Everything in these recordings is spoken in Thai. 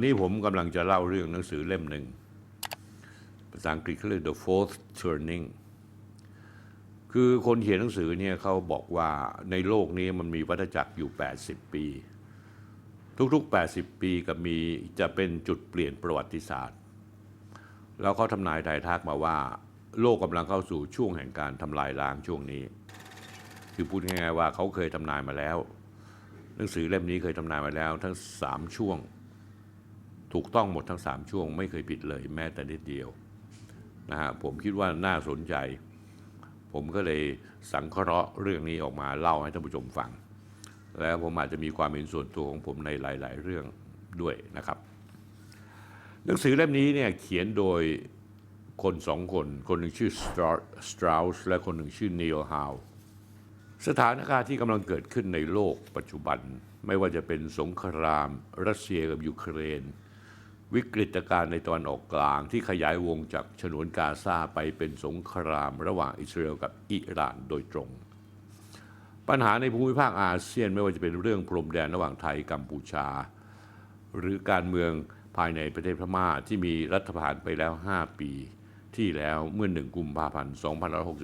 วันนี้ผมกำลังจะเล่าเรื่องหนังสือเล่มหนึ่งภาษาอังกฤษเขาเรียก The Fourth Turning คือคนเขียนหนังสือเนี่ยเขาบอกว่าในโลกนี้มันมีวัฏจักรอยู่ 80 ปี ทุกๆ 80 ปีก็มีจะเป็นจุดเปลี่ยนประวัติศาสตร์ แล้วเขาทำนายทายทักมาว่า โลกกำลังเข้าสู่ช่วงแห่งการทำลายล้างช่วงนี้ คือพูดง่ายๆว่าเขาเคยทำนายมาแล้ว หนังสือเล่มนี้เคยทำนายมาแล้วทั้ง 3 ช่วง ถูกต้องหมดทั้ง 3 ช่วงไม่เคยผิดเลยแม้แต่นิดเดียวนะฮะผมคิดว่าน่าสนใจ ผมก็เลยสังเคราะห์เรื่องนี้ออกมาเล่าให้ท่านผู้ชมฟัง แล้วผมอาจจะมีความเห็นส่วนตัวของผมในหลาย ๆ เรื่องด้วยนะครับ หนังสือเล่มนี้เนี่ยเขียนโดยคนสองคน คนหนึ่งชื่อสตราวส์และคนหนึ่งชื่อนีลฮาวสถานการณ์ที่กำลังเกิดขึ้นในโลกปัจจุบัน ไม่ว่าจะเป็นสงคราม รัสเซียกับยูเครน วิกฤตการณ์ในตะวันออกกลางที่ขยายวงจากฉนวนกาซาไปเป็นสงครามระหว่างอิสราเอลกับอิหร่านโดยตรง ปัญหาในภูมิภาคอาเซียนไม่ว่าจะเป็นเรื่องพรมแดนระหว่างไทยกัมพูชา หรือการเมืองภายในประเทศพม่าที่มีรัฐประหารไปแล้ว 5 ปี ที่แล้วเมื่อ 1 กุมภาพันธ์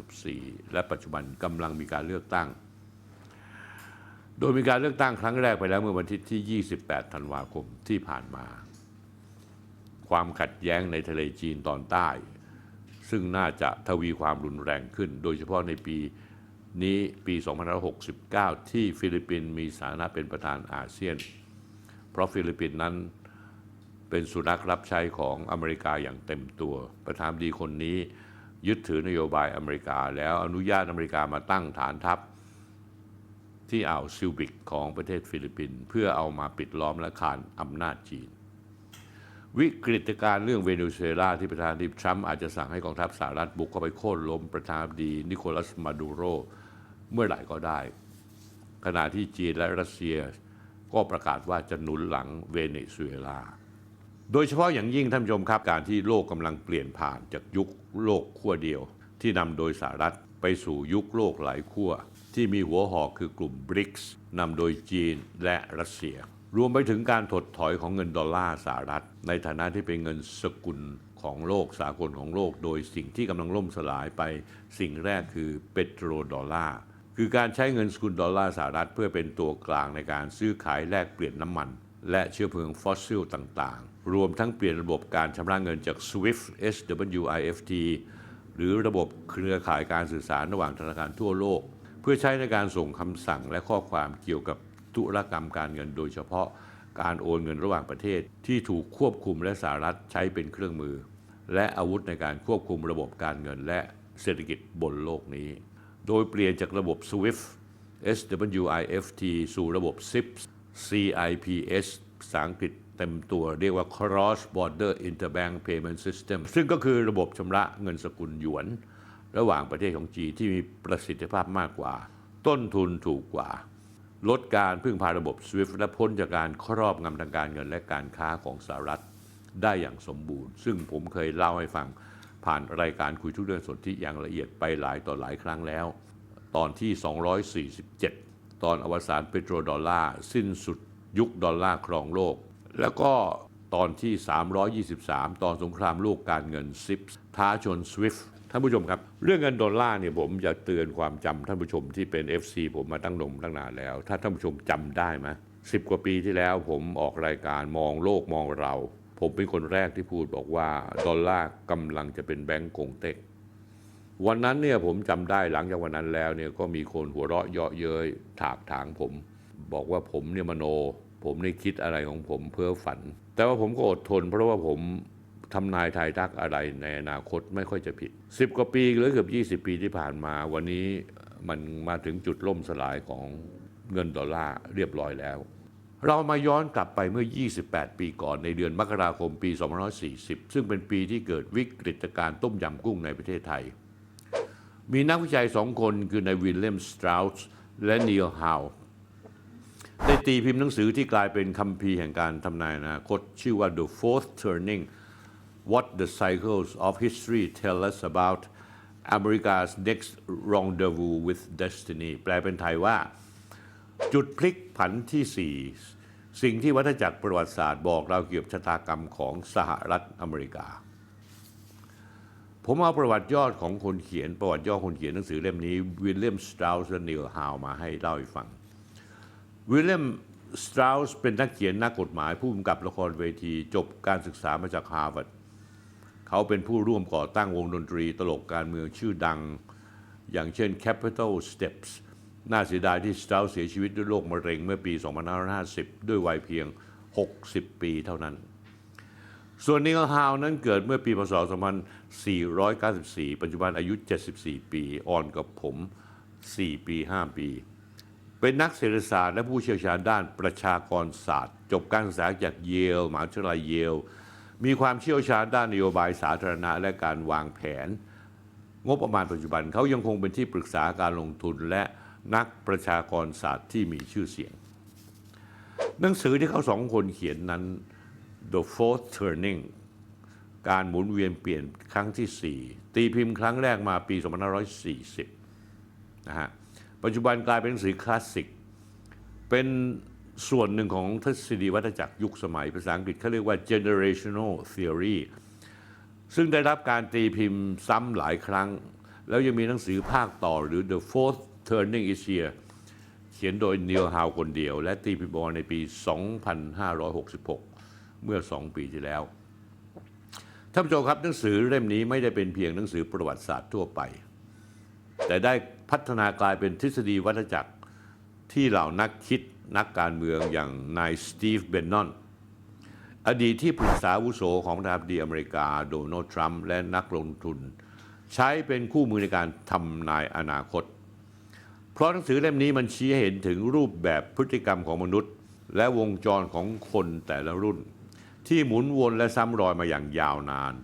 2564 และปัจจุบันกำลังมีการเลือกตั้ง โดยมีการเลือกตั้งครั้งแรกไปแล้วเมื่อวันที่ 28 ธันวาคมที่ผ่านมา ความขัดแย้งในทะเลจีนตอนใต้ ซึ่งน่าจะทวีความรุนแรงขึ้น โดยเฉพาะในปีนี้ปี 2569 ที่ฟิลิปปินส์มีสถานะเป็นประธานอาเซียน เพราะฟิลิปปินส์นั้นเป็นสุนัขรับใช้ของอเมริกาอย่างเต็มตัว ประธานดีคนนี้ยึดถือนโยบายอเมริกา แล้วอนุญาตอเมริกามาตั้งฐานทัพ ที่อ่าวซิลบิกของประเทศฟิลิปปินส์เพื่อเอามาปิดล้อมและขานอำนาจจีน วิกฤตการเรื่องเวเนซุเอลาที่ประธานาธิบดีทรัมป์อาจจะสั่งให้กองทัพสหรัฐบุกเข้าไปโค่นล้มประธานาธิบดีนิโคลัสมาดูโรเมื่อไหร่ก็ได้ ขณะที่จีนและรัสเซียก็ประกาศว่าจะหนุนหลังเวเนซุเอลา โดยเฉพาะอย่างยิ่งท่านผู้ชมครับการที่โลกกำลังเปลี่ยนผ่านจากยุคโลกขั้วเดียว ที่นำโดยสหรัฐไปสู่ยุคโลกหลายขั้วที่มีหัวหอกคือกลุ่มบริกส์นำโดยจีนและรัสเซีย รวมไปถึงการถดถอยของเงินดอลลาร์สหรัฐ ในฐานะที่เป็นเงินสกุลของโลกสากลของโลก โดยสิ่งที่กำลังล่มสลายไปสิ่งแรกคือเปโตรดอลลาร์คือการใช้เงินสกุลดอลลาร์สหรัฐ เพื่อเป็นตัวกลางในการซื้อขายแลกเปลี่ยนน้ำมัน และเชื้อเพลิงฟอสซิลต่างๆ รวมทั้งเปลี่ยนระบบการชำระเงินจาก SWIFT SWIFT หรือระบบเครือข่ายการสื่อสารระหว่างธนาคารทั่วโลก เพื่อใช้ในการส่งคำสั่งและข้อความเกี่ยวกับ ธุรกรรมการเงิน โดยเฉพาะการโอนเงินระหว่างประเทศที่ถูกควบคุมและสหรัฐใช้เป็นเครื่องมือ และอาวุธในการควบคุมระบบการเงินและเศรษฐกิจบนโลกนี้ โดยเปลี่ยนจากระบบ SWIFT SWIFT สู่ระบบ CIPS CIPS ภาษาอังกฤษเต็มตัวเรียกว่า Cross Border Interbank Payment System ซึ่งก็คือระบบชำระเงินสกุลหยวน ระหว่างประเทศของจีนที่มีประสิทธิภาพมากกว่า ต้นทุนถูกกว่า ลดการพึ่งพาระบบ SWIFT และพ้นจากการครอบงำทางการเงินและการค้าของสหรัฐได้อย่างสมบูรณ์ ซึ่งผมเคยเล่าให้ฟังผ่านรายการคุยทุกเรื่องสนที่อย่างละเอียดไปหลายต่อหลายครั้งแล้ว ตอนที่ 247 ตอนอวสานเปโตรดอลลาร์สิ้นสุดยุคดอลลาร์ครองโลก แล้วก็ตอนที่ 323 ตอนสงครามโลกการเงินซิปท้าชน SWIFT ท่านผู้ชมครับ เรื่องเงินดอลลาร์เนี่ยผมจะเตือนความจำท่านผู้ชมที่เป็น FC ผมมาตั้งนมตั้งนานแล้ว ถ้าท่านผู้ชมจำได้ไหมสิบกว่าปีที่แล้วผมออกรายการมองโลกมองเรา ผมเป็นคนแรกที่พูดบอกว่าดอลลาร์กำลังจะเป็นแบงก์กงเต็กวันนั้นเนี่ยผมจำได้หลังจากวันนั้นแล้วเนี่ยก็มีคนหัวเราะเยาะเย้ยถากถางผม บอกว่าผมเนี่ยมโน ผมนี่คิดอะไรของผมเพ้อฝัน แต่ว่าผมก็อดทนเพราะว่าผม ทำนายทายทักอะไรในอนาคตไม่ค่อยจะผิด 10 กว่าปีหรือเกือบ20 ปีที่ผ่านมา วันนี้มันมาถึงจุดล่มสลายของเงินดอลลาร์เรียบร้อยแล้ว เรามาย้อนกลับไปเมื่อ 28 ปีก่อนในเดือนมกราคมปี 2540 ซึ่งเป็นปีที่เกิดวิกฤตการ์ต้มยำกุ้งในประเทศไทย มีนักวิจัยสองคนคือนายวิลเลียมสตราสและนีลฮาวได้ตีพิมพ์หนังสือที่กลายเป็นคัมภีร์แห่งการทำนายอนาคต ชื่อว่า The Fourth Turning What the Cycles of History Tell Us About America's Next Rendezvous with Destiny แปลเป็นไทยว่า จุดพลิกผันที่สิ่งที่วัฏจักรประวัติศาสตร์บอกเราเกี่ยวกับชะตากรรมของสหรัฐอเมริกา ผมเอาประวัติยอดของคนเขียน ประวัติย่อคนเขียนหนังสือเล่มนี้วิลเลียมสตราสและนิลฮาวมาให้เล่าให้ฟังวิลเลียมสตราสเป็นนักเขียนนักกฎหมายผู้กำกับละครเวที จบการศึกษามาจากฮาร์วาร์ด เขาเป็นผู้ร่วมก่อตั้งวงดนตรีตลกการเมืองชื่อดัง อย่างเช่น Capital Steps น่าเสียดายที่สตราเสียชีวิตด้วยโรคมะเร็งเมื่อปี 2550 ด้วยวัยเพียง 60 ปีเท่านั้น ส่วนนิลฮาวนั้นเกิดเมื่อปีพศ 2494 ปัจจุบันอายุ 74 ปี อ่อนกับผม 4 ปี 5 ปี เป็นนักเศรษฐศาสตร์และผู้เชี่ยวชาญด้านประชากรศาสตร์ จบการศึกษาจากเยลมหาวิทยาลัยเยล มีความเชี่ยวชาญด้านนโยบายสาธารณะและการวางแผน งบประมาณปัจจุบันเขายังคงเป็นที่ปรึกษาการลงทุนและนักประชากรศาสตร์ที่มีชื่อเสียง หนังสือที่เขาสองคนเขียนนั้น The Fourth Turning การหมุนเวียนเปลี่ยนครั้งที่ 4 ตีพิมพ์ครั้งแรกมาปี 2540 นะฮะ ปัจจุบันกลายเป็นหนังสือคลาสสิก เป็น ส่วนหนึ่งของทฤษฎีวัฏจักรยุคสมัยภาษาอังกฤษเขาเรียกว่า generational theory ซึ่งได้รับการตีพิมพ์ซ้ำหลายครั้ง แล้วยังมีหนังสือภาคต่อหรือ The Fourth Turning is Here เขียนโดยนิลฮาวคนเดียว และตีพิมพ์ออกในปี 2566 เมื่อ 2 ปีที่แล้วท่านผู้ชมครับหนังสือเล่มนี้ไม่ได้เป็นเพียงหนังสือประวัติศาสตร์ทั่วไป แต่ได้พัฒนากลายเป็นทฤษฎีวัฏจักรที่เหล่านักคิด นักการเมืองอย่างนายสตีฟเบนนอนอดีตที่ปรึกษาวุโสของประธานาธิบดีอเมริกาโดนัลด์ทรัมป์และนักลงทุน ใช้เป็นคู่มือในการทำนายอนาคต เพราะหนังสือเล่มนี้มันชี้เห็นถึงรูปแบบพฤติกรรมของมนุษย์ และวงจรของคนแต่ละรุ่น ที่หมุนวนและซ้ำรอยมาอย่างยาวนาน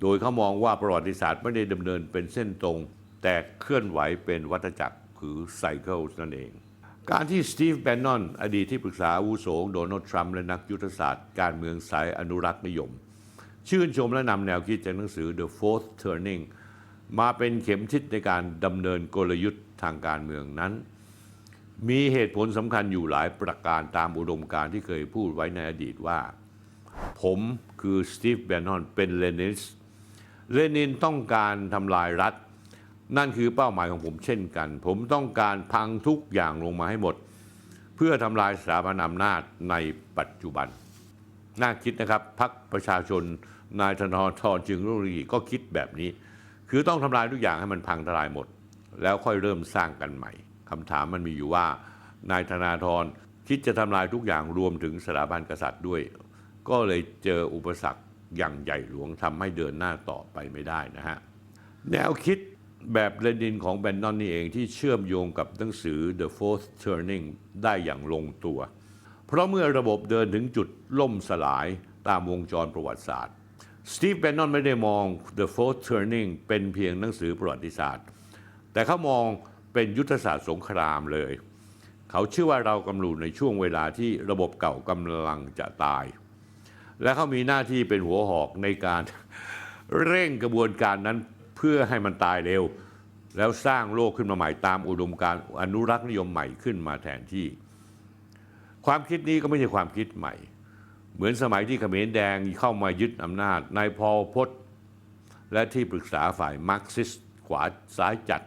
โดยเขามองว่าประวัติศาสตร์ไม่ได้ดำเนินเป็นเส้นตรง แต่เคลื่อนไหวเป็นวัฏจักรคือไซเคิลนั่นเอง การที่สตีฟแบนนอนอดีตที่ปรึกษาอาวุโสงโดนัลด์ทรัมป์และนักยุทธศาสตร์การเมืองสายอนุรักษ์นิยม ชื่นชมและนำแนวคิดจากหนังสือ The Fourth Turning มาเป็นเข็มทิศในการดำเนินกลยุทธ์ทางการเมืองนั้น มีเหตุผลสำคัญอยู่หลายประการตามอุดมการที่เคยพูดไว้ในอดีตว่า ผมคือสตีฟแบนนอนเป็นเลนิสเลนินต้องการทำลายรัฐ นั่นคือเป้าหมายของผมเช่นกัน ผมต้องการพังทุกอย่างลงมาให้หมด เพื่อทำลายสถาบันอำนาจในปัจจุบัน น่าคิดนะครับพักประชาชนนายธนาธรจึงรุ่งเรืองก็คิดแบบนี้ คือต้องทำลายทุกอย่างให้มันพังทลายหมด แล้วค่อยเริ่มสร้างกันใหม่คำถามมันมีอยู่ว่านายธนาธรคิดจะทำลายทุกอย่างรวมถึงสถาบันกษัตริย์ด้วย ก็เลยเจออุปสรรคอย่างใหญ่หลวงทำให้เดินหน้าต่อไปไม่ได้นะฮะแนวคิด แบบเลนินของแบนนอนนี่เองที่เชื่อมโยงกับหนังสือ The Fourth Turning ได้อย่างลงตัว เพราะเมื่อระบบเดินถึงจุดล่มสลายตามวงจรประวัติศาสตร์สตีฟแบนนอนไม่ได้มอง The Fourth Turning เป็นเพียงหนังสือประวัติศาสตร์ แต่เขามองเป็นยุทธศาสตร์สงครามเลย เขาเชื่อว่าเรากำลังในช่วงเวลาที่ระบบเก่ากำลังจะตาย และเขามีหน้าที่เป็นหัวหอกในการเร่งกระบวนการนั้น พื่อให้มันตายเร็ว แล้วสร้างโลกขึ้นมาใหม่ตามอุดมการอนุรักษ์นิยมใหม่ขึ้นมาแทนที่ ความคิดนี้ก็ไม่ใช่ความคิดใหม่ เหมือนสมัยที่เขมรแดงเข้ามายึดอำนาจนายพอลพศและที่ปรึกษาฝ่ายมาร์กซิสขวาซ้ายจัด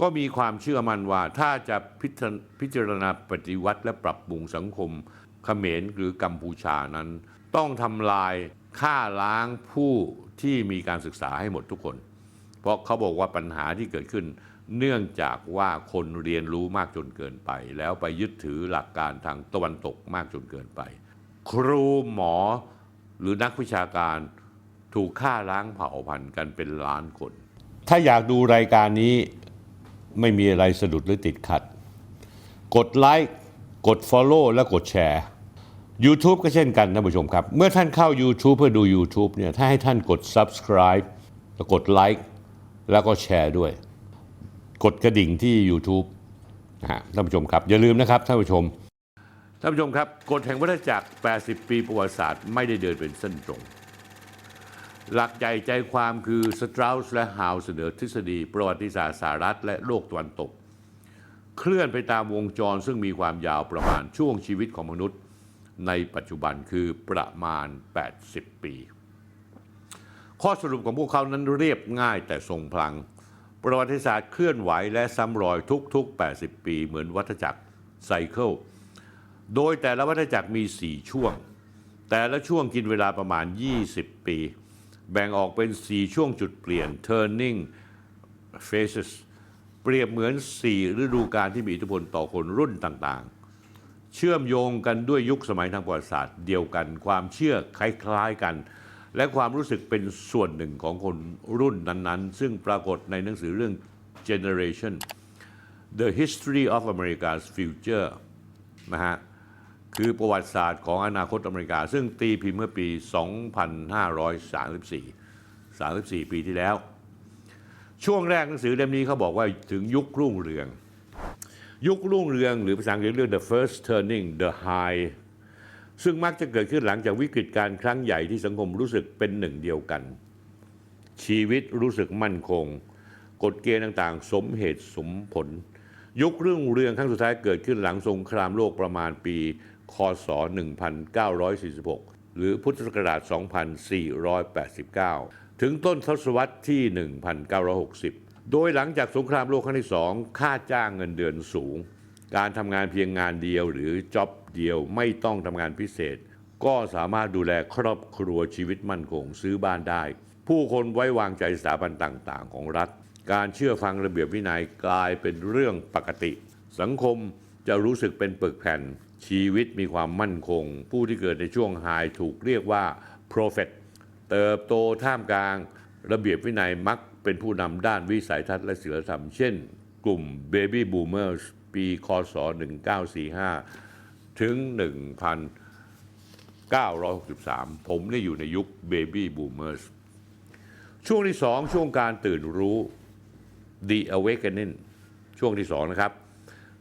ก็มีความเชื่อมั่นว่าถ้าจะพพิจารณาปฏิวัติและปรับปรุงสังคมเขมรหรือกัมพูชานั้น ต้องทำลายฆ่าล้างผู้ที่มีการศึกษาให้หมดทุกคน เพราะเขาบอกว่าปัญหาที่เกิดขึ้น เนื่องจากว่าคนเรียนรู้มากจนเกินไป แล้วไปยึดถือหลักการทางตะวันตกมากจนเกินไป ครูหมอหรือนักวิชาการถูกฆ่าล้างเผ่าพันธุ์กันเป็นล้านคน ถ้าอยากดูรายการนี้ไม่มีอะไรสะดุดหรือติดขัด กดไลค์กด Follow และกดแชร์ YouTube ก็เช่นกันท่านผู้ชมครับ เมื่อท่านเข้า YouTube เพื่อดู YouTube เนี่ยถ้าให้ท่านกด Subscribe แล้วกดไลค์ แล้วก็แชร์ด้วย กดกระดิ่งที่ YouTube นะฮะท่านผู้ชมครับอย่าลืมนะครับท่านผู้ชมท่านผู้ชมครับกฎแห่งวัฏจักร 80 ปีประวัติศาสตร์ไม่ได้เดินเป็นเส้นตรง หลักใหญ่ใจความคือสตราสและฮาวเสนอทฤษฎี ประวัติศาสตร์สหรัฐและโลกตะวันตก เคลื่อนไปตามวงจรซึ่งมีความยาวประมาณช่วงชีวิตของมนุษย์ ในปัจจุบันคือประมาณ 80 ปี ข้อสรุปของพวกเขานั้นเรียบง่ายแต่ทรงพลัง ประวัติศาสตร์เคลื่อนไหวและซ้ำรอยทุกๆ 80 ปีเหมือนวัฏจักรไซเคิล โดยแต่ละวัฏจักรมี 4 ช่วง แต่ละช่วงกินเวลาประมาณ 20 ปี แบ่งออกเป็น 4 ช่วงจุดเปลี่ยน turning phases เปรียบเหมือน 4 ฤดูกาลที่มีอิทธิพลต่อคนรุ่นต่างๆ เชื่อมโยงกันด้วยยุคสมัยทางประวัติศาสตร์เดียวกัน ความเชื่อคล้ายๆกัน และความรู้สึกเป็นส่วนหนึ่งของคนรุ่นนั้นๆ ซึ่งปรากฏในหนังสือเรื่อง Generation The History of America's Future นะฮะคือประวัติศาสตร์ของอนาคตอเมริกา ซึ่งตีพิมพ์เมื่อปี 2534 34 ปีที่แล้ว ช่วงแรกหนังสือเล่มนี้เขาบอกว่าถึงยุครุ่งเรือง ยุครุ่งเรืองหรือภาษาอังกฤษเรียก the first turning the high ซึ่งมักจะเกิดขึ้นหลังจากวิกฤตการครั้งใหญ่ที่สังคมรู้สึกเป็นหนึ่งเดียวกัน ชีวิตรู้สึกมั่นคง กฎเกณฑ์ต่างๆ สมเหตุสมผล ยุครุ่องเรืองครั้งสุดท้ายเกิดขึ้นหลังสงครามโลกประมาณปี คศ 1946 หรือพุทธศักราช 2489 ถึงต้นทศวรรษที่ 1960 โดยหลังจากสงครามโลกครั้งที่สองค่าจ้างเงินเดือนสูง การทำงานเพียงงานเดียวหรือจ็อบเดียวไม่ต้องทำงานพิเศษ ก็สามารถดูแลครอบครัวชีวิตมั่นคงซื้อบ้านได้ ผู้คนไว้วางใจสถาบันต่างๆ ของรัฐ การเชื่อฟังระเบียบวินัยกลายเป็นเรื่องปกติ สังคมจะรู้สึกเป็นปึกแผ่น ชีวิตมีความมั่นคง ผู้ที่เกิดในช่วงไฮถูกเรียกว่า prophet เติบโตท่ามกลาง ระเบียบวินัยมักเป็นผู้นำด้านวิสัยทัศน์และศีลธรรม เช่น กลุ่ม Baby Boomers ปีคศ 1945 ถึง 1963 ผมได้อยู่ในยุค Baby Boomers ช่วงที่สองช่วงการตื่นรู้ The Awakening ช่วงที่สองนะครับ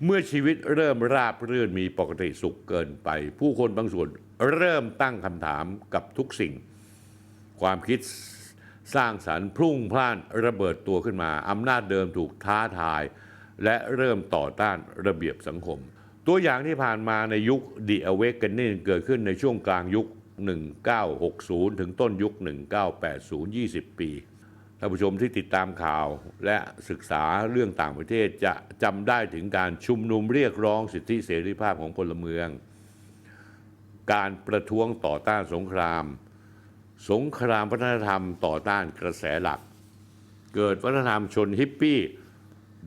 เมื่อชีวิตเริ่มราบรื่นมีปกติสุขเกินไป ผู้คนบางส่วนเริ่มตั้งคำถามกับทุกสิ่ง ความคิดสร้างสรรค์พุ่งพล่านระเบิดตัวขึ้นมาอำนาจเดิมถูกท้าทาย และเริ่มต่อต้านระเบียบสังคม ตัวอย่างที่ผ่านมาในยุค The Awakening เกิดขึ้นในช่วงกลางยุค 1960 ถึงต้นยุค 1980 20 ปีท่านผู้ชมที่ติดตามข่าวและศึกษาเรื่องต่างประเทศจะจำได้ถึงการชุมนุมเรียกร้องสิทธิเสรีภาพของพลเมือง การประท้วงต่อต้านสงคราม สงครามวัฒนธรรมต่อต้านกระแสหลัก เกิดวัฒนธรรมชนฮิปปี้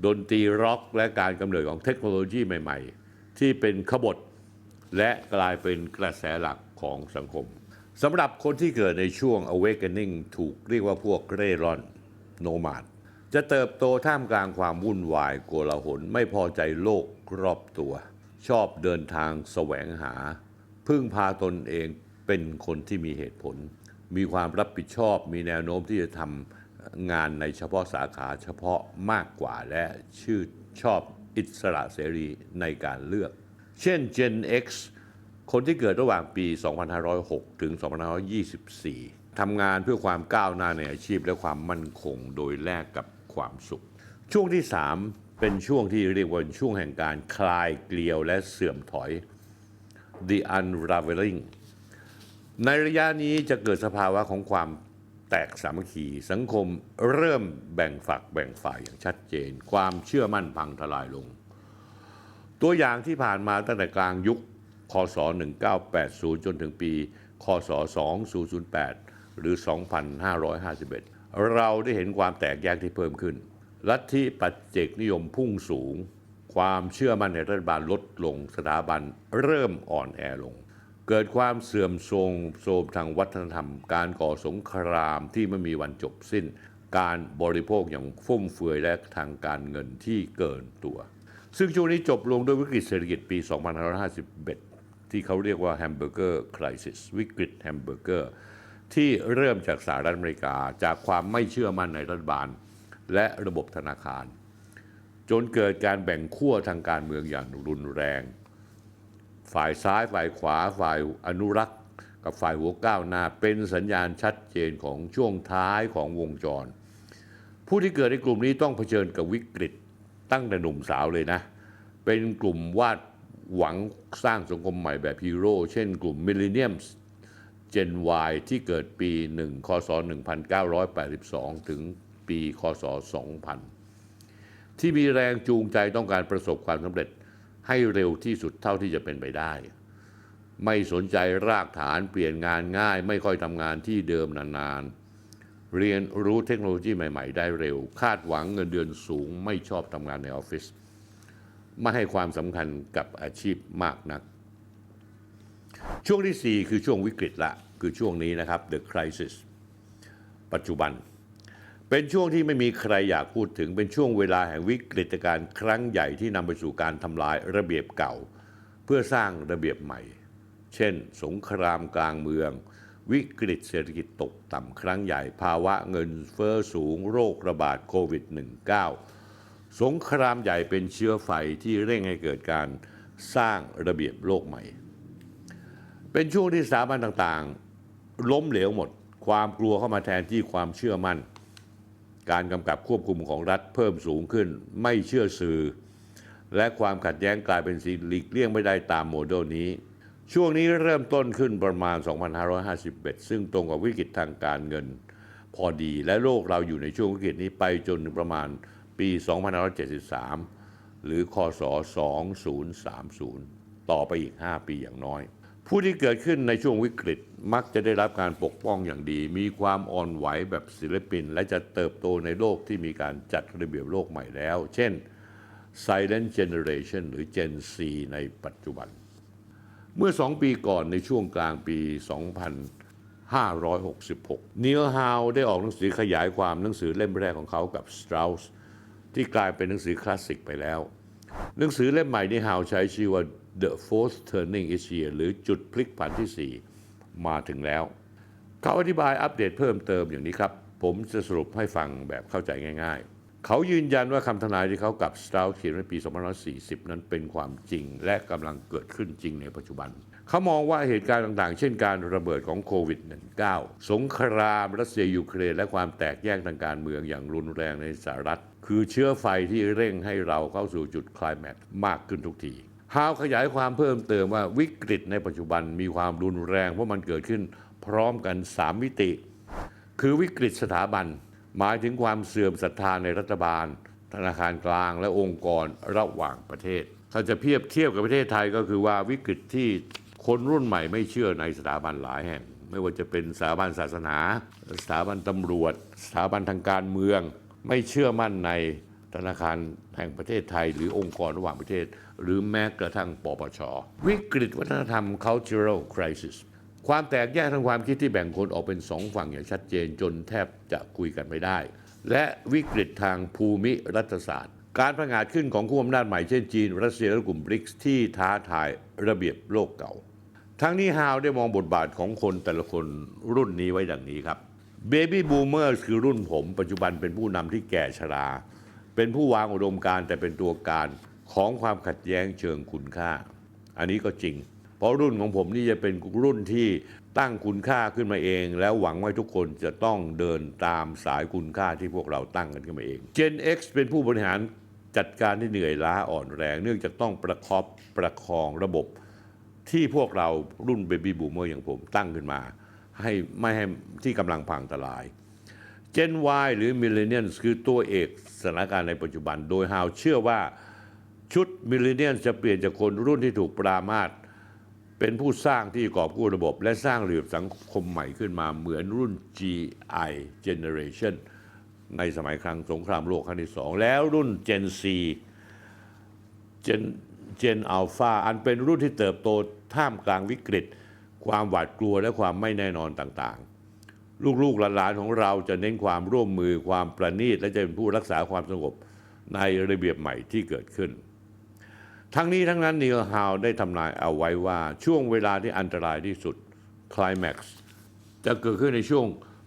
ดนตรีร็อกและการกำเนิดของเทคโนโลยีใหม่ ๆ ที่เป็นขบฏและกลายเป็นกระแสหลักของสังคมสำหรับคนที่เกิดในช่วง awakening ถูกเรียกว่าพวกเร่ร่อนโนมาดจะเติบโตท่ามกลางความวุ่นวายโกลาหลไม่พอใจโลกรอบตัว ชอบเดินทางแสวงหา พึ่งพาตนเองเป็นคนที่มีเหตุผล มีความรับผิดชอบ มีแนวโน้มที่จะทำ งานในเฉพาะสาขาเฉพาะมากกว่าและชื่อชอบอิสระเสรีในการเลือก เช่น Gen X คนที่เกิดระหว่างปี 2506 ถึง 2524 ทำงานเพื่อความก้าวหน้าในอาชีพและความมั่นคงโดยแลกกับความสุข ช่วงที่ 3 เป็นช่วงที่เรียกว่าช่วงแห่งการคลายเกลียวและเสื่อมถอย the unraveling ในระยะนี้จะเกิดสภาวะของความ แตกสามัคคีสังคมเริ่มแบ่งฝักแบ่งฝ่ายอย่างชัดเจน ความเชื่อมั่นพังทลายลง ตัวอย่างที่ผ่านมาตั้งแต่กลางยุคคศ 1980 จนถึงปี คศ 2008 หรือ 2551 เราได้เห็นความแตกแยกที่เพิ่มขึ้น ลัทธิปัจเจกนิยมพุ่งสูง ความเชื่อมั่นในรัฐบาลลดลงสถาบันเริ่มอ่อนแอลง เกิดความเสื่อมโทรมโทรมทางวัฒนธรรม การก่อสงครามที่ไม่มีวันจบสิ้น การบริโภคอย่างฟุ่มเฟือยและทางการเงินที่เกินตัว ซึ่งช่วงนี้จบลงด้วยวิกฤตเศรษฐกิจปี 2551 ที่เขาเรียกว่าแฮมเบอร์เกอร์คริสวิกฤตแฮมเบอร์เกอร์ที่เริ่มจากสหรัฐอเมริกาจากความไม่เชื่อมั่นในรัฐบาล และระบบธนาคาร จนเกิดการแบ่งขั้วทางการเมืองอย่างรุนแรง ฝ่ายซ้ายฝ่ายขวาฝ่ายอนุรักษ์ กับฝ่ายหัวก้าวหน้าเป็นสัญญาณชัดเจนของช่วงท้ายของวงจร ผู้ที่เกิดในกลุ่มนี้ต้องเผชิญกับวิกฤตตั้งแต่หนุ่มสาวเลยนะ เป็นกลุ่มวาดหวังสร้างสังคมใหม่แบบฮีโร่เช่นกลุ่มมิลเลนเนียม Gen Y ที่เกิดปี 1 คศ 1982 ถึงปี คศ 2000 ที่มีแรงจูงใจต้องการประสบความสำเร็จ ให้เร็วที่สุดเท่าที่จะเป็นไปได้ ไม่สนใจรากฐานเปลี่ยนงานง่าย ไม่ค่อยทำงานที่เดิมนานๆ เรียนรู้เทคโนโลยีใหม่ๆ ได้เร็ว คาดหวังเงินเดือนสูง ไม่ชอบทำงานในออฟฟิศไม่ให้ความสำคัญกับอาชีพมากนัก ช่วงที่ 4 คือช่วงวิกฤตละ คือช่วงนี้นะครับ the crisis ปัจจุบัน เป็นช่วงที่ไม่มีใครอยากพูดถึงเป็นช่วงเวลาแห่งวิกฤตการณ์ครั้งใหญ่ที่นำไปสู่การทำลายระเบียบเก่า เพื่อสร้างระเบียบใหม่ เช่น สงครามกลางเมือง วิกฤตเศรษฐกิจตกต่ำครั้งใหญ่ ภาวะเงินเฟอ้อสูงโรคระบาดโควิด -19 สงครามใหญ่เป็นเชื้อไฟที่เร่งให้เกิดการสร้างระเบียบโลกใหม่ เป็นช่วงที่สถาบันต่างๆ ล้มเหลวหมด ความกลัวเข้ามาแทนที่ความเชื่อมั่น การกำกับควบคุมของรัฐเพิ่มสูงขึ้น ไม่เชื่อสื่อ และความขัดแย้งกลายเป็นสิ่งหลีกเลี่ยงไม่ได้ตามโมเดลนี้ ช่วงนี้เริ่มต้นขึ้นประมาณ 2551 ซึ่งตรงกับวิกฤตทางการเงินพอดี และโลกเราอยู่ในช่วงวิกฤตนี้ไปจนถึงประมาณปี 2573 หรือคศ 2030 ต่อไปอีก 5 ปีอย่างน้อย ผู้ที่เกิดขึ้นในช่วงวิกฤตมักจะได้รับการปกป้องอย่างดี มีความอ่อนไหวแบบศิลปิน และจะเติบโตในโลกที่มีการจัดระเบียบโลกใหม่แล้ว เช่น Silent Generation หรือ Gen Z ในปัจจุบัน เมื่อสองปีก่อนในช่วงกลางปี 2566นีลฮาวได้ออกหนังสือขยายความหนังสือเล่มแรกของเขากับ Strauss ที่กลายเป็นหนังสือคลาสสิกไปแล้ว หนังสือเล่มใหม่ที่ฮาวใช้ชื่อว่า The Fourth Turning is here หรือจุดพลิกผันที่ 4 มาถึงแล้ว เขาอธิบายอัปเดตเพิ่มเติมอย่างนี้ครับ ผมจะสรุปให้ฟังแบบเข้าใจง่าย ๆ เขายืนยันว่าคำทนายที่เขากับสตาร์เขียนในปี 2540 นั้นเป็นความจริง และกำลังเกิดขึ้นจริงในปัจจุบัน เขามองว่าเหตุการณ์ต่างๆ เช่นการระเบิดของโควิด -19 สงครามรัสเซียยูเครนและความแตกแยกทางการเมืองอย่างรุนแรงในสหรัฐคือเชื้อไฟที่เร่งให้เราเข้าสู่จุดคลายแม็กซ์มากขึ้นทุกที ฮาวขยายความเพิ่มเติมว่าวิกฤตในปัจจุบันมีความรุนแรงเพราะมันเกิดขึ้นพร้อมกัน 3 มิติ คือวิกฤตสถาบัน หมายถึงความเสื่อมศรัทธาในรัฐบาล ธนาคารกลางและองค์กรระหว่างประเทศ ถ้าจะเทียบเทียบกับประเทศไทยก็คือว่าวิกฤตที่คนรุ่นใหม่ไม่เชื่อในสถาบันหลายแห่ง ไม่ว่าจะเป็นสถาบันศาสนา สถาบันตำรวจ สถาบันทางการเมือง ไม่เชื่อมั่นใน ธนาคารแห่งประเทศไทย หรือองค์กรระหว่างประเทศ หรือแม้กระทั่งปปช วิกฤตวัฒนธรรม cultural crisis ความแตกแยกทางความคิดที่แบ่งคนออกเป็นสองฝั่งอย่างชัดเจนจนแทบจะคุยกันไม่ได้ และวิกฤตทางภูมิรัฐศาสตร์ การประงาดขึ้นของคู่อำนาจใหม่เช่นจีน รัสเซียและกลุ่มบริกส์ที่ท้าทายระเบียบโลกเก่า ทั้งนี้ฮาวได้มองบทบาทของคนแต่ละคนรุ่นนี้ไว้ดังนี้ครับเบบี้บูมเมอร์คือรุ่นผม ปัจจุบันเป็นผู้นำที่แก่ชรา เป็นผู้วางอุดมการแต่เป็นตัวการของความขัดแย้งเชิงคุณค่า อันนี้ก็จริง เพราะรุ่นของผมนี่จะเป็นรุ่นที่ตั้งคุณค่าขึ้นมาเอง แล้วหวังว่าทุกคนจะต้องเดินตามสายคุณค่าที่พวกเราตั้งกันขึ้นมาเอง Gen X เป็นผู้บริหารจัดการที่เหนื่อยล้าอ่อนแรง เนื่องจากต้องประคอบประคองระบบที่พวกเรารุ่นเบบี้บูมเมอร์อย่างผมตั้งขึ้นมา ให้ไม่ให้ที่กำลังพังทลาย Gen Y หรือ Millennials คือตัวเอก สถานการณ์ในปัจจุบัน โดยฮาวเชื่อว่าชุด Millennials จะเปลี่ยนจากคนรุ่นที่ถูกปรามาสเป็นผู้สร้างที่กอบกู้ระบบ และสร้างระเบียบสังคมใหม่ขึ้นมาเหมือนรุ่น GI Generation ในสมัยครั้งสงครามโลกครั้งที่สองแล้วรุ่น Gen C เจนเจนอัลฟาอันเป็นรุ่นที่เติบโตท่ามกลางวิกฤต ความหวาดกลัวและความไม่แน่นอนต่างๆ ลูกๆหลานๆของเราจะเน้นความร่วมมือความประณีตและจะเป็นผู้รักษาความสงบในระเบียบใหม่ที่เกิดขึ้น ทั้งนี้ทั้งนั้นนีลฮาวได้ทำนายเอาไว้ว่าช่วงเวลาที่อันตรายที่สุดคล i แม็กซ์จะเกิดขึ้นในช่วง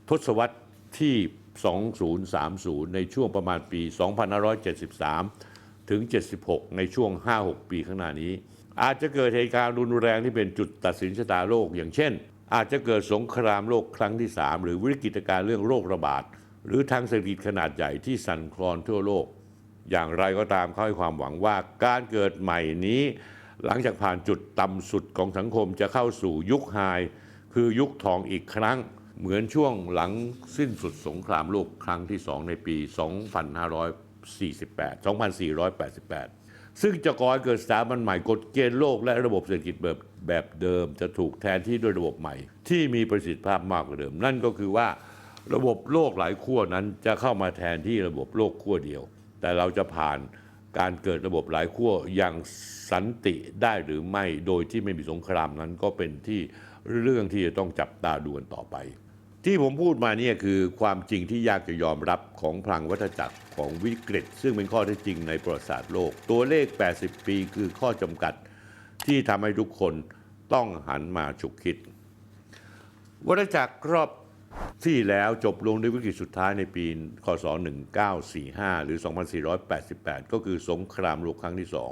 ทศวรรษที่ 2030 ในช่วงประมาณปี 2573 ถึง 76 ในช่วง 5-6 ปีข้างหน้านี้ อาจจะเกิดเหตุการณ์รุนแรงที่เป็นจุดตัดสินชะตาโลก อย่างเช่น อาจจะเกิดสงครามโลกครั้งที่ 3 หรือวิกฤตการณ์เรื่องโรคระบาด หรือทางเศรษฐกิจขนาดใหญ่ที่สั่นคลอนทั่วโลก อย่างไรก็ตามเขาให้ความหวังว่าการเกิดใหม่นี้ หลังจากผ่านจุดต่ำสุดของสังคมจะเข้าสู่ยุคไฮคือยุคทองอีกครั้ง เหมือนช่วงหลังสิ้นสุดสงครามโลกครั้งที่ 2 ในปี 2548 2488 ซึ่งจะก่อให้เกิดสถาบันใหม่กฎเกณฑ์โลกและระบบเศรษฐกิจแบบแบบเดิมจะถูกแทนที่ด้วยระบบใหม่ ที่มีประสิทธิภาพมากกว่าเดิม นั่นก็คือว่าระบบโลกหลายขั้วนั้นจะเข้ามาแทนที่ระบบโลกขั้วเดียว แต่เราจะผ่านการเกิดระบบหลายขั้วอย่างสันติได้หรือไม่โดยที่ไม่มีสงครามนั้นก็เป็นที่เรื่องที่จะต้องจับตาดูกันต่อไป ที่ผมพูดมาเนี่ยคือความจริงที่ยากจะยอมรับของพลังวัฏจักรของวิกฤต ซึ่งเป็นข้อเท็จจริงในประวัติศาสตร์โลก ตัวเลข 80 ปีคือข้อจำกัดที่ทำให้ทุกคนต้องหันมาฉุกคิด วัฏจักรรอบที่แล้วจบลงด้วยวิกฤตสุดท้ายในปีคศ 1945 หรือ 2488 ก็คือสงครามโลกครั้งที่สอง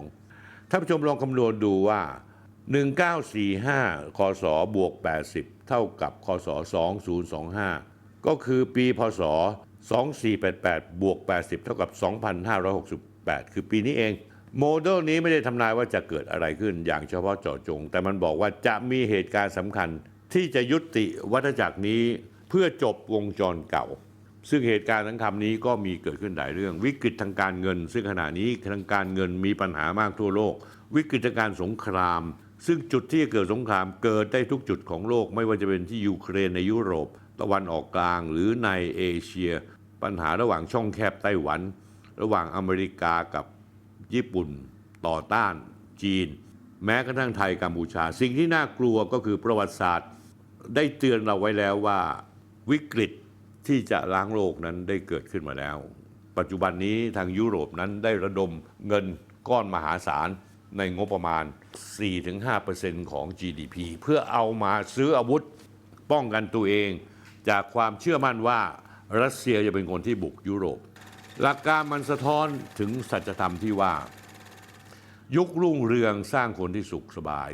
ท่านผู้ชมลองคำนวณดูว่า 1945 คศบวก 80 เท่ากับคศ2025 ก็คือปีพศ 2488 บวก 80 เท่ากับ 2568 คือปีนี้เอง โมเดลนี้ไม่ได้ทำนายว่าจะเกิดอะไรขึ้นอย่างเฉพาะเจาะจง แต่มันบอกว่าจะมีเหตุการณ์สำคัญที่จะยุติวัฏจักรนี้เพื่อจบวงจรเก่า ซึ่งเหตุการณ์ทั้งคำนี้ก็มีเกิดขึ้นหลายเรื่อง วิกฤตทางการเงิน ซึ่งขณะนี้ทางการเงินมีปัญหามากทั่วโลก วิกฤตการสงคราม ซึ่งจุดที่จะเกิดสงครามเกิดได้ทุกจุดของโลก ไม่ว่าจะเป็นที่ยูเครนในยุโรป ตะวันออกกลางหรือในเอเชีย ปัญหาระหว่างช่องแคบไต้หวัน ระหว่างอเมริกากับญี่ปุ่น ต่อต้านจีน แม้กระทั่งไทยกัมพูชา สิ่งที่น่ากลัวก็คือประวัติศาสตร์ ได้เตือนเราไว้แล้วว่าวิกฤตที่จะล้างโลกนั้นได้เกิดขึ้นมาแล้ว ปัจจุบันนี้ทางยุโรปนั้นได้ระดมเงินก้อนมหาศาลในงบประมาณ 4-5%ของ GDP เพื่อเอามาซื้ออาวุธป้องกันตัวเอง จากความเชื่อมั่นว่ารัสเซียจะเป็นคนที่บุกยุโรป หลักการมันสะท้อนถึงสัจธรรมที่ว่า ยุครุ่งเรืองสร้างคนที่สุขสบาย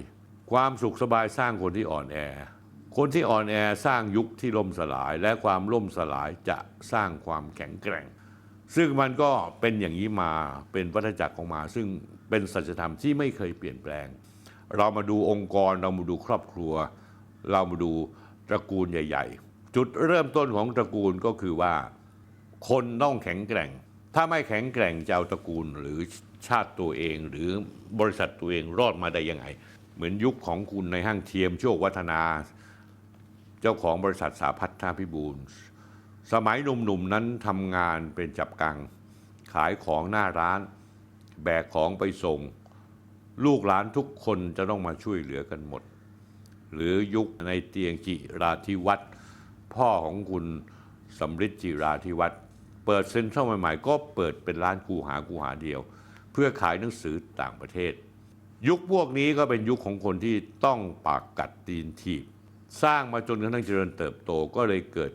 ความสุขสบายสร้างคนที่อ่อนแอ คนที่อ่อนแอสร้างยุคที่ล่มสลาย และความล่มสลายจะสร้างความแข็งแกร่ง ซึ่งมันก็เป็นอย่างนี้มาเป็นวัฏจักรของมา ซึ่งเป็นสัจธรรมที่ไม่เคยเปลี่ยนแปลง เรามาดูองค์กรเรามาดูครอบครัว เรามาดูตระกูลใหญ่ ๆ จุดเริ่มต้นของตระกูลก็คือว่า คนต้องแข็งแกร่ง ถ้าไม่แข็งแกร่งจะเอาตระกูลหรือชาติตัวเอง หรือบริษัทตัวเองรอดมาได้ยังไง เหมือนยุคของคุณในห้างเทียมโชควัฒนา เจ้าของบริษัทสาพัฒนาพิบูล สมัยหนุ่มๆนั้นทำงานเป็นจับกัง ขายของหน้าร้าน แบกของไปส่ง ลูกหลานทุกคนจะต้องมาช่วยเหลือกันหมด หรือยุคในเตียงจิราธิวัฒน์พ่อของคุณสำริดจิราธิวัฒน์เปิดเซ็นทรัลใหม่ๆ ก็เปิดเป็นร้านกูหากูหาเดียว เพื่อขายหนังสือต่างประเทศ ยุคพวกนี้ก็เป็นยุคของคนที่ต้องปากกัดตีนถีบ สร้างมาจนกระทั่งเจริญเติบโตก็เลยเกิด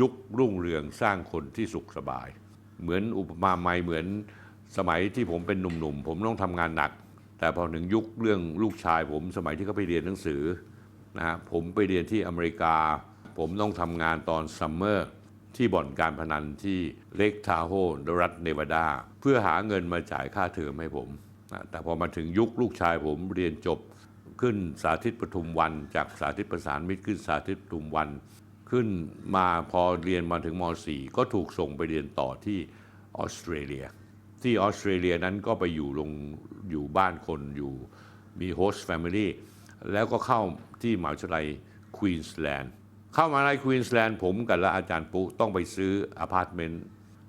ยุครุ่งเรืองสร้างคนที่สุขสบาย เหมือนอุปมาไม่เหมือนสมัยที่ผมเป็นหนุ่มๆ ผมต้องทำงานหนัก แต่พอถึงยุคเรื่องลูกชาย ผมสมัยที่เขาไปเรียนหนังสือนะฮะผมไปเรียนที่อเมริกา ผมต้องทำงานตอนซัมเมอร์ที่บ่อนการพนันที่เลกทาโฮรัฐเนวาดา เพื่อหาเงินมาจ่ายค่าเทอมให้ผมนะแต่พอมาถึงยุคลูกชายผมเรียนจบขึ้นสาธิตปทุมวัน จากสาธิตประสานมิตรขึ้นสาธิตปทุมวัน ขึ้นมาพอเรียนมาถึงม .4 ก็ถูกส่งไปเรียนต่อที่ออสเตรเลีย ที่ออสเตรเลียนั้นก็ไปอยู่ลงอยู่บ้านคนอยู่มีโฮสต์แฟมิลี่แล้วก็เข้าที่มหาวิทยาลัยควีนสแลนด์เข้ามหาวิทยาลัยควีนสแลนด์ผมกับและอาจารย์ปุ๊ต้องไปซื้ออพาร์ตเมนต์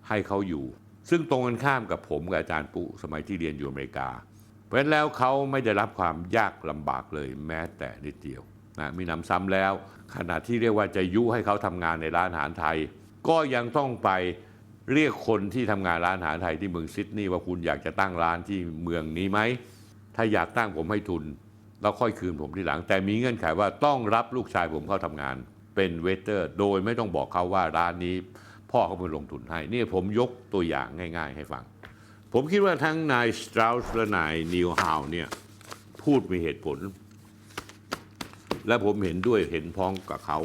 ให้เขาอยู่ ซึ่งตรงกันข้ามกับผมกับอาจารย์ปุ๊สมัยที่เรียนอยู่อเมริกา เพราะฉะนั้นแล้วเขาไม่ได้รับความยากลำบากเลยแม้แต่นิดเดียว นะมีหนำซ้ำแล้ว ขณะที่เรียกว่าจะยุให้เขาทำงานในร้านอาหารไทย ก็ยังต้องไปเรียกคนที่ทำงานร้านอาหารไทยที่เมืองซิดนีย์ว่าคุณอยากจะตั้งร้านที่เมืองนี้ไหม ถ้าอยากตั้งผมให้ทุน แล้วค่อยคืนผมทีหลัง แต่มีเงื่อนไขว่าต้องรับลูกชายผมเข้าทำงานเป็นเวเตอร์ โดยไม่ต้องบอกเขาว่าร้านนี้ พ่อเขาเป็นลงทุนให้นี่ผมยกตัวอย่างง่าย ๆ ให้ฟัง ผมคิดว่าทั้งนายสตราสและนายนิวฮาวเนี่ยพูดมีเหตุผล และผมเห็นด้วยเห็นพ้องกับเขา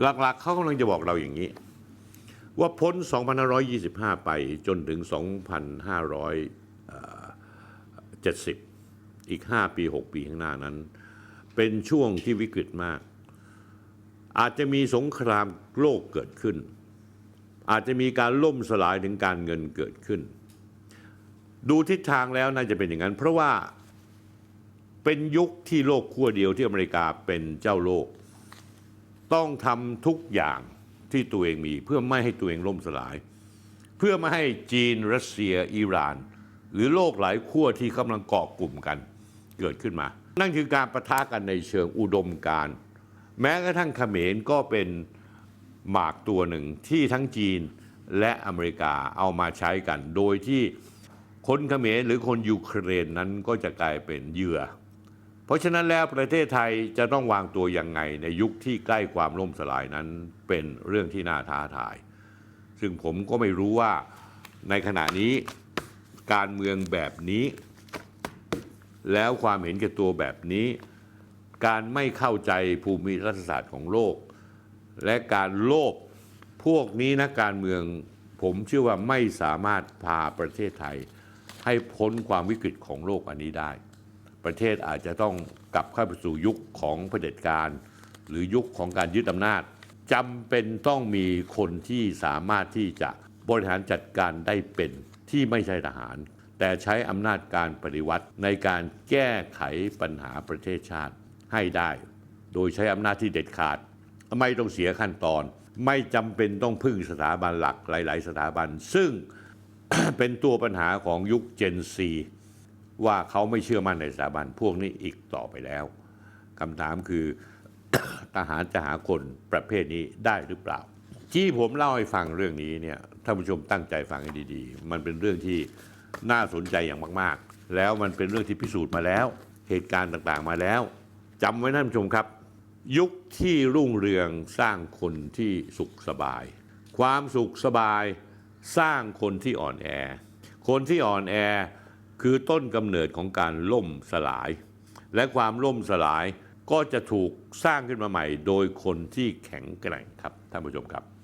หลักๆเขากำลังจะบอกเราอย่างนี้ ว่าพ้น 2525 ไปจนถึง 2570 อีก 5 ปี 6 ปีข้างหน้านั้น เป็นช่วงที่วิกฤตมาก อาจจะมีสงครามโลกเกิดขึ้น อาจจะมีการล่มสลายถึงการเงินเกิดขึ้น ดูทิศทางแล้วน่าจะเป็นอย่างนั้น เพราะว่า เป็นยุคที่โลกขั้วเดียวที่อเมริกาเป็นเจ้าโลก ต้องทำทุกอย่างที่ตัวเองมีเพื่อไม่ให้ตัวเองล่มสลาย เพื่อไม่ให้จีนรัสเซียอิหร่าน หรือโลกหลายขั้วที่กำลังเกาะกลุ่มกันเกิดขึ้นมา นั่นคือการประทะกันในเชิงอุดมการแม้กระทั่งเขมรก็เป็นหมากตัวหนึ่งที่ทั้งจีนและอเมริกาเอามาใช้กัน โดยที่คนเขมรหรือคนยูเครนนั้นก็จะกลายเป็นเหยื่อ เพราะฉะนั้นแล้วประเทศไทยจะต้องวางตัวยังไง ในยุคที่ใกล้ความล่มสลายนั้นเป็นเรื่องที่น่าท้าทาย ซึ่งผมก็ไม่รู้ว่าในขณะนี้การเมืองแบบนี้ แล้วความเห็นแก่ตัวแบบนี้ การไม่เข้าใจภูมิรัฐศาสตร์ของโลก และการโลภพวกนี้นะการเมืองผมเชื่อว่าไม่สามารถพาประเทศไทยให้พ้นความวิกฤตของโลกอันนี้ได้ ประเทศอาจจะต้องกลับเข้าไปสู่ยุคของเผด็จการ หรือยุคของการยึดอำนาจจำเป็นต้องมีคนที่สามารถที่จะบริหารจัดการได้เป็นที่ไม่ใช่ทหาร แต่ใช้อำนาจการปฏิวัติในการแก้ไขปัญหาประเทศชาติให้ได้ โดยใช้อำนาจที่เด็ดขาด ไม่ต้องเสียขั้นตอน ไม่จำเป็นต้องพึ่งสถาบันหลักหลาย ๆ สถาบัน ซึ่งเป็นตัวปัญหาของยุค Gen Z ว่าเขาไม่เชื่อมั่นในสถาบันพวกนี้อีกต่อไปแล้วคำถามคือทหารจะหาคนประเภทนี้ได้หรือเปล่า ที่ผมเล่าให้ฟังเรื่องนี้เนี่ยท่านผู้ชมตั้งใจฟังให้ดีๆ มันเป็นเรื่องที่น่าสนใจอย่างมากๆ แล้วมันเป็นเรื่องที่พิสูจน์มาแล้ว เหตุการณ์ต่างๆมาแล้วจำไว้ท่านผู้ชมครับ ยุคที่รุ่งเรืองสร้างคนที่สุขสบาย ความสุขสบายสร้างคนที่อ่อนแอ คนที่อ่อนแอ คือต้นกำเนิดของการล่มสลาย และความล่มสลายก็จะถูกสร้างขึ้นมาใหม่ โดยคนที่แข็งแกร่งครับท่านผู้ชมครับ